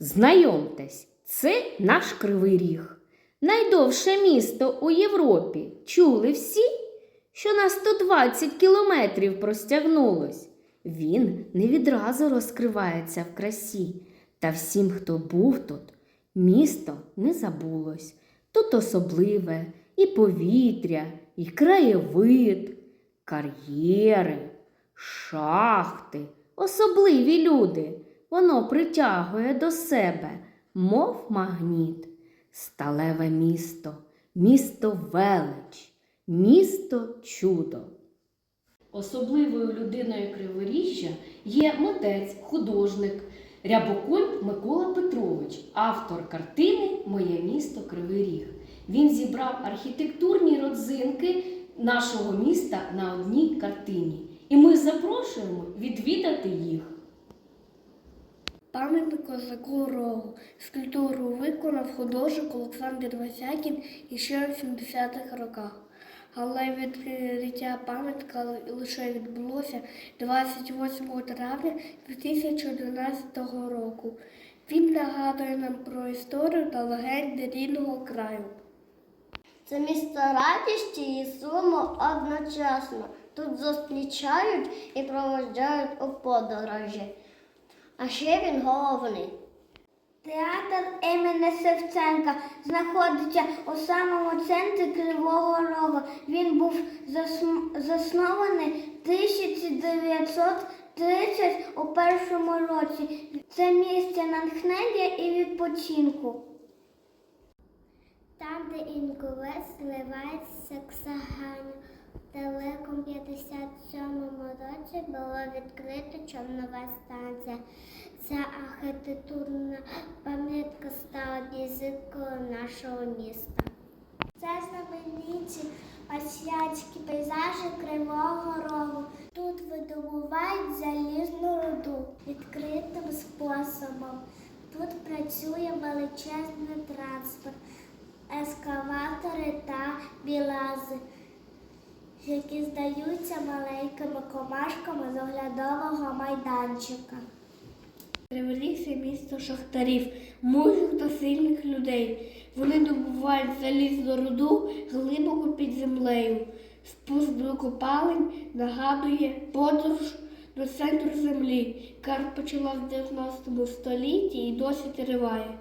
Знайомтесь, це наш Кривий Ріг. Найдовше місто у Європі. Чули всі, що на 120 кілометрів простягнулось. Він не відразу розкривається в красі. Та всім, хто був тут, місто не забулось. Тут особливе і повітря, і краєвид, кар'єри, шахти, особливі люди. Воно притягує до себе, мов магніт. Сталеве місто, місто велич, місто чудо. Особливою людиною Криворіжжя є митець, художник Рябоконь Микола Петрович, автор картини Моє місто Кривий Ріг. Він зібрав архітектурні родзинки нашого міста на одній картині. І ми запрошуємо відвідати їх. Пам'ятник козаку Рогу. Скульптуру виконав художник Олександр Васякін ще в 70-х роках. Але відкриття пам'ятника лише відбулося 28 травня 2011 року. Він нагадує нам про історію та легенди рідного краю. Це місто радісті і суму одночасно. Тут зустрічають і проводжають у подорожі. А ще він головний. Театр імені Шевченка знаходиться у самому центрі Кривого Рогу. Він був заснований 1931 році. Це місце натхнення і відпочинку. Там, де Інгулець зливається к Далекому 57-му році було відкрито човнова станція. Ця архітектурна пам'ятка стала візиткою нашого міста. Це знамениті азіатські пейзажі Кривого Рогу. Тут видобувають залізну руду відкритим способом. Тут працює величезний транспорт, ескаватори та білази, які здаються маленькими комашками з оглядового майданчика. Це місто шахтарів, мудрих та сильних людей. Вони добувають залізну руду глибоко під землею. Спуск до копалень нагадує подорож до центру землі, яка почала в 19 столітті і досі триває.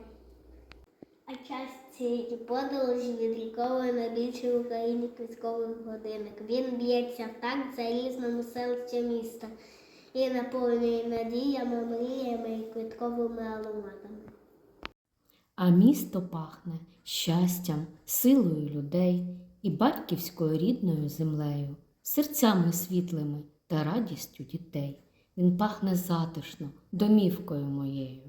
А час цієї подорожі відліковує найбільший в Україні квітковий годинник. Він б'ється в такт залізному селищі міста і наповнює надіями, мріями і квітковими ароматами. А місто пахне щастям, силою людей і батьківською рідною землею, серцями світлими та радістю дітей. Він пахне затишно, домівкою моєю.